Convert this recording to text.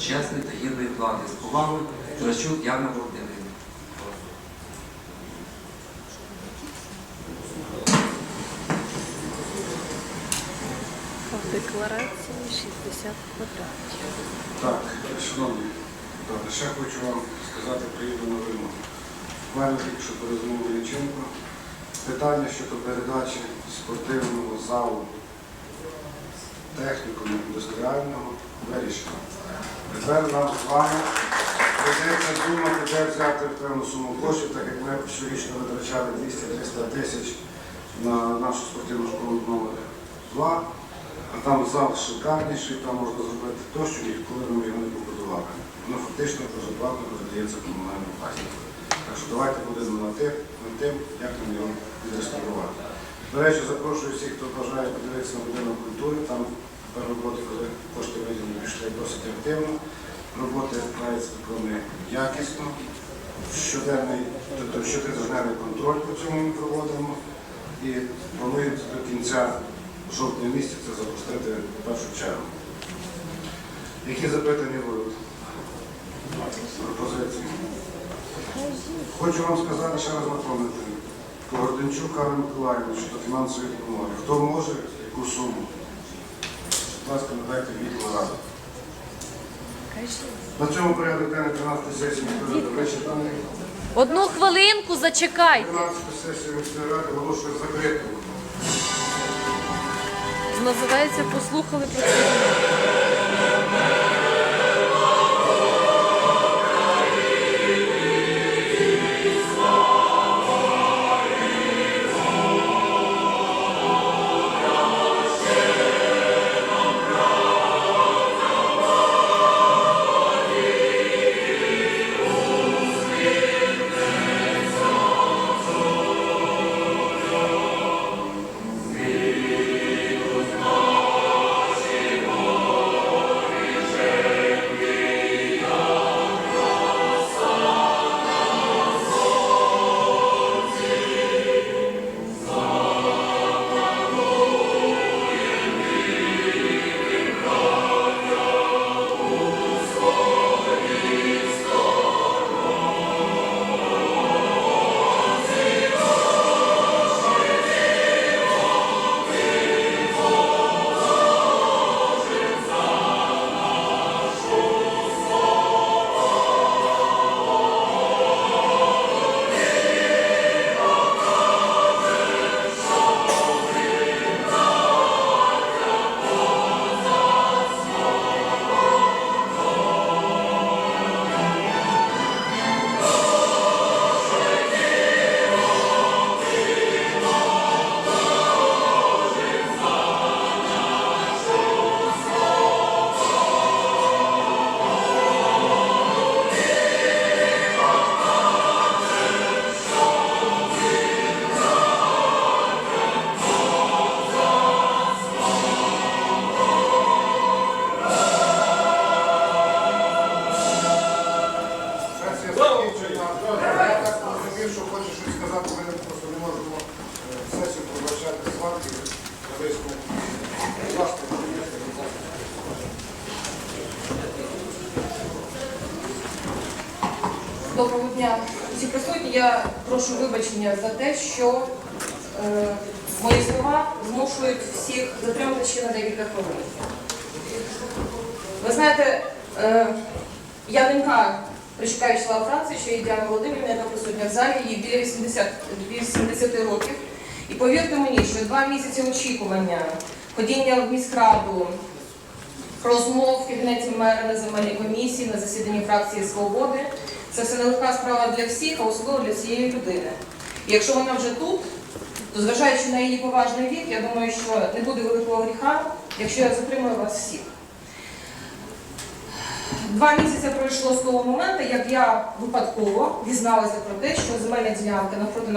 чесної та гідної влади. З повагою Трачук Яна Володимирівна. Декларація 60 квадратів. Так, шановні, добре, ще хочу вам сказати приємну новину. В мене тільки що перезвонив Величенко. Питання щодо передачі спортивного залу технікуму індустріального вирішено. Тепер нам з вами прийдеться думати, де взяти певну суму коштів, так як ми щорічно витрачали 200-300 тисяч на нашу спортивну школу номер 2 а там зал шикарніший, там можна зробити те, що ніколи ми його не побудували. Воно фактично безоплатно передається комунальному власнику. Так що давайте будемо тим, тим, як нам його відреставрувати. До речі, запрошую всіх, хто бажає подивитися на будинок культури. Там роботи, коли кошти виділені, пішли досить активно. Роботи відбуваються вони якісно. Щоденний, тобто щотижневий контроль по цьому ми проводимо і плануємо до кінця жовтня місяця запустити першу чергу. Які запитання будуть? Пропозиції? Хочу вам сказати ще раз напомнити. Городенчук Карл Миколаївич щодо фінансової допомоги. Хто може, яку суму? Будь ласка, надайте відповідь раду. На цьому порядок денний 13 сесії міської ради вичерпаний. Одну хвилинку зачекайте. 13 сесію міської ради оголошую закритою. Називається Послухали про це. Розумів, щось сказати, ми просто не можемо сесію пробачати сварки. Будь ласка, будь. Доброго дня всі присутні. Я прошу вибачення за те, що е, мої слова змушують всіх затримати ще на декілька хвилин. Ви знаєте, е, я донька причекаю члена фракції, що є Діана Володимирівна, яка присутня в залі, їй біля 80, 80 років. І повірте мені, що два місяці очікування, ходіння в міськраду, розмов в кабінеті мера на земельній комісії, на засіданні фракції Свободи. Це все нелегка справа для всіх, а особливо для цієї людини. І якщо вона вже тут, то зважаючи на її поважний вік, я думаю, що не буде великого гріха, якщо я затримую вас всіх. Два місяці пройшло з того моменту, як я випадково дізналася про те, що земельна ділянка навпроти